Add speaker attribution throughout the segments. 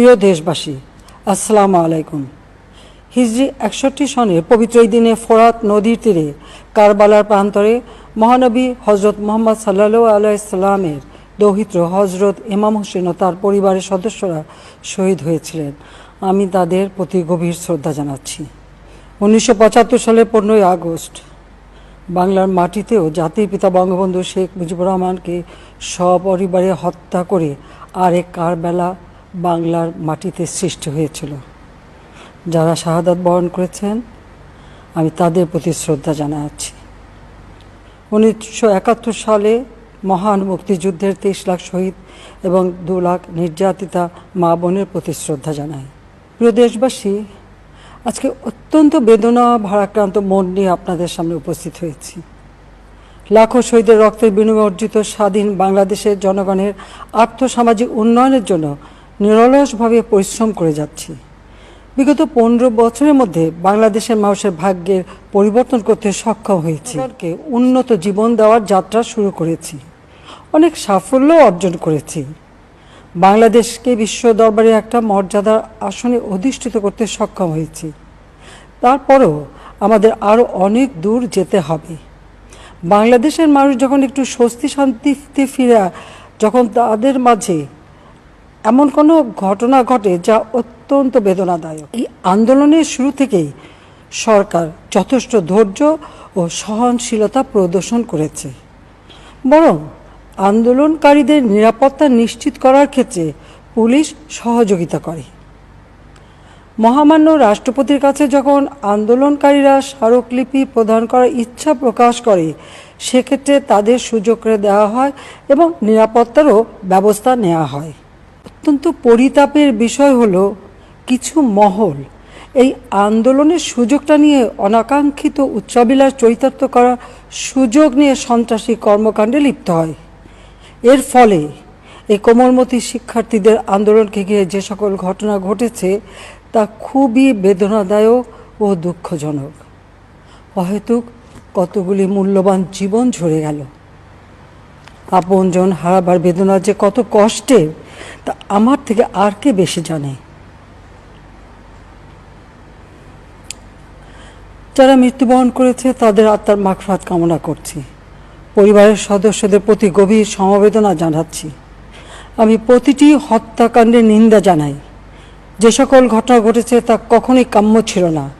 Speaker 1: প্রিয় দেশবাসী, আসসালামু আলাইকুম। হিজরি একষট্টি সনে পবিত্র দিনে ফোরাত নদীর তীরে কারবালার প্রান্তরে মহানবী হজরত মোহাম্মদ সাল্লাহ আলাইসাল্লামের দৌহিত্র হজরত ইমাম হোসেন ও তার পরিবারের সদস্যরা শহীদ হয়েছিলেন। আমি তাদের প্রতি গভীর শ্রদ্ধা জানাচ্ছি। উনিশশো পঁচাত্তর সালের পনেরোই আগস্ট, বাংলার মাটিতেও জাতির পিতা বঙ্গবন্ধু শেখ মুজিবুর রহমানকে সপরিবারে হত্যা করে আরেক কারবেলা বাংলার মাটিতে সৃষ্টি হয়েছিল। যারা শাহাদাত বরণ করেছেন, আমি তাদের প্রতি শ্রদ্ধা জানাচ্ছি। উনিশশো একাত্তর সালে মহান মুক্তিযুদ্ধের তেইশ লাখ শহীদ এবং দু লাখ নির্যাতিতা মা বোনের প্রতি শ্রদ্ধা জানাই। প্রিয় দেশবাসী, আজকে অত্যন্ত বেদনা ভারাক্রান্ত মন নিয়ে আপনাদের সামনে উপস্থিত হয়েছি। লাখো শহীদের রক্তের বিনিময়ে অর্জিত স্বাধীন বাংলাদেশের জনগণের আর্থসামাজিক উন্নয়নের জন্য নিরলসভাবে পরিশ্রম করে যাচ্ছি। বিগত পনেরো বছরের মধ্যে বাংলাদেশের মানুষের ভাগ্যের পরিবর্তন করতে সক্ষম হয়েছি। উন্নত জীবন দেওয়ার যাত্রা শুরু করেছি। অনেক সাফল্য অর্জন করেছি। বাংলাদেশকে বিশ্ব দরবারে একটা মর্যাদার আসনে অধিষ্ঠিত করতে সক্ষম হয়েছি। তারপরও আমাদের আরও অনেক দূর যেতে হবে। বাংলাদেশের মানুষ যখন একটু স্বস্তি শান্তিতে ফিরে যখন তাদের মাঝে এমন কোনো ঘটনা ঘটে যা অত্যন্ত বেদনাদায়ক। এই আন্দোলনের শুরু থেকেই সরকার যথেষ্ট ধৈর্য ও সহনশীলতা প্রদর্শন করেছে। বরং আন্দোলনকারীদের নিরাপত্তা নিশ্চিত করার ক্ষেত্রে পুলিশ সহযোগিতা করে। মহামান্য রাষ্ট্রপতির কাছে যখন আন্দোলনকারীরা স্মারকলিপি প্রদান করার ইচ্ছা প্রকাশ করে, সেক্ষেত্রে তাদের সুযোগ দেওয়া হয় এবং নিরাপত্তারও ব্যবস্থা নেওয়া হয়। অত্যন্ত পরিতাপের বিষয় হলো কিছু মহল। এই আন্দোলনের সুযোগটা নিয়ে অনাকাঙ্ক্ষিত উচ্চাবিলাস চরিতার্থ করার সুযোগ নিয়ে সন্ত্রাসী কর্মকাণ্ডে লিপ্ত হয়। এর ফলে এই কোমলমতি শিক্ষার্থীদের আন্দোলনকে ঘিরে যে সকল ঘটনা ঘটেছে, তা খুবই বেদনাদায়ক ও দুঃখজনক। অহেতুক কতগুলি মূল্যবান জীবন ঝরে গেল। আপনজন হারাবার বেদনা যে কত কষ্টের তা আমার থেকে আর কে বেশি জানে? যারা মৃত্যুবরণ করেছে, তাদের আত্মার মাগফাত কামনা করছি। পরিবারের সদস্যদের প্রতি গভীর সমবেদনা জানাচ্ছি। আমি প্রতিটি হত্যাকাণ্ডের নিন্দা জানাই। যে সকল ঘটনা ঘটেছে তা কখনোই কাম্য ছিল না।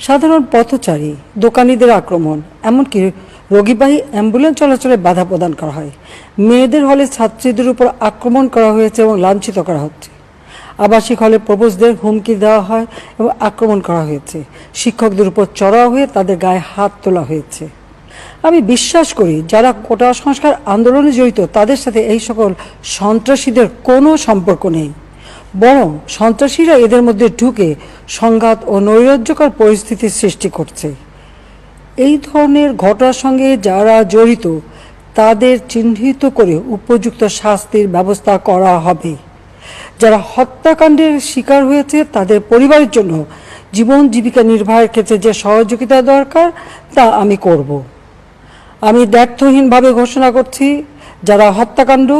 Speaker 1: সাধারণ পথচারী, দোকানিদের আক্রমণ, এমনকি রোগীবাহী অ্যাম্বুলেন্স চলাচলে বাধা প্রদান করা হয়। মেয়েদের হলে ছাত্রীদের উপর আক্রমণ করা হয়েছে এবং লাঞ্ছিত করা হচ্ছে। আবাসিক হলে প্রবোজদের হুমকি দেওয়া হয় এবং আক্রমণ করা হয়েছে। শিক্ষকদের উপর চড়াও হয়ে তাদের গায়ে হাত তোলা হয়েছে। আমি বিশ্বাস করি, যারা কোটা সংস্কার আন্দোলনে জড়িত, তাদের সাথে এই সকল সন্ত্রাসীদের কোনো সম্পর্ক নেই। বরং সন্ত্রাসীরা এদের মধ্যে ঢুকে সংঘাত ও নৈরাজ্যকর পরিস্থিতির সৃষ্টি করছে। এই ধরনের ঘটনার সঙ্গে যারা জড়িত, তাদের চিহ্নিত করে উপযুক্ত শাস্তির ব্যবস্থা করা হবে। যারা হত্যাকাণ্ডের শিকার হয়েছে, তাদের পরিবারের জন্য জীবন জীবিকা নির্বাহের ক্ষেত্রে যে সহযোগিতা দরকার, তা আমি করব। আমি দ্ব্যর্থহীনভাবে ঘোষণা করছি, যারা হত্যাকাণ্ড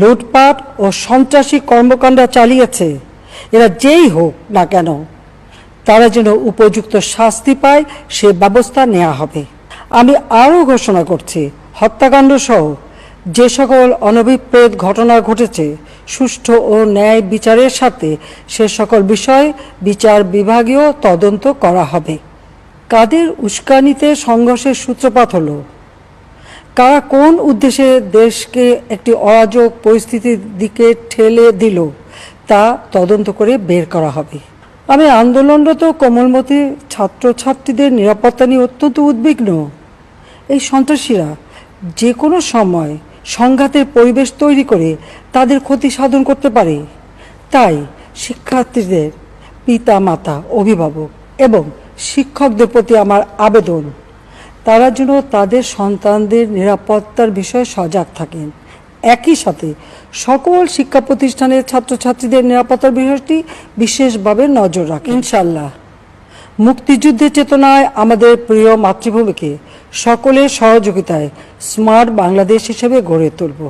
Speaker 1: লুটপাট ও সন্ত্রাসী কর্মকাণ্ড চালিয়েছে। এরা যেই হোক না কেন, তারা যেন উপযুক্ত শাস্তি পায়, সে ব্যবস্থা নেওয়া হবে। আমি আরও ঘোষণা করছি, হত্যাকাণ্ড সহ যে সকল অনভিপ্রেত ঘটনা ঘটেছে, সুষ্ঠু ও ন্যায় বিচারের সাথে সে সকল বিষয় বিচার বিভাগীয় তদন্ত করা হবে। কাদের উস্কানিতে সংঘর্ষের সূত্রপাত হলো কারা কোন উদ্দেশ্যে দেশকে একটি অরাজক পরিস্থিতির দিকে ঠেলে দিল, তা তদন্ত করে বের করা হবে। আমি আন্দোলনরত কোমলমতি ছাত্রছাত্রীদের নিরাপত্তা নিয়ে অত্যন্ত উদ্বিগ্ন। এই সন্ত্রাসীরা যে কোনো সময় সংঘাতের পরিবেশ তৈরি করে তাদের ক্ষতি সাধন করতে পারে। তাই শিক্ষার্থীদের পিতা মাতা অভিভাবক এবং শিক্ষকদের প্রতি আমার আবেদন। তারা যেন তাদের সন্তানদের নিরাপত্তার বিষয়ে সজাগ থাকেন। একই সাথে সকল শিক্ষা প্রতিষ্ঠানের ছাত্রছাত্রীদের নিরাপত্তার বিষয়টি বিশেষভাবে নজর রাখে ইনশাল্লাহ মুক্তিযুদ্ধের চেতনায় আমাদের প্রিয় মাতৃভূমিকে সকলের সহযোগিতায় স্মার্ট বাংলাদেশ হিসেবে গড়ে তুলব।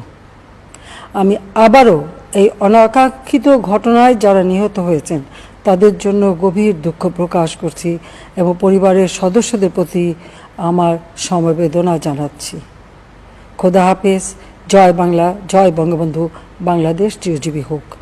Speaker 1: আমি আবারও এই অনাকাঙ্ক্ষিত ঘটনায় যারা নিহত হয়েছেন তাদের জন্য গভীর দুঃখ প্রকাশ করছি এবং পরিবারের সদস্যদের প্রতি আমার সমবেদনা জানাচ্ছি। খোদা হাফেজ। জয় বাংলা, জয় বঙ্গবন্ধু। বাংলাদেশ চিরজীবী হোক।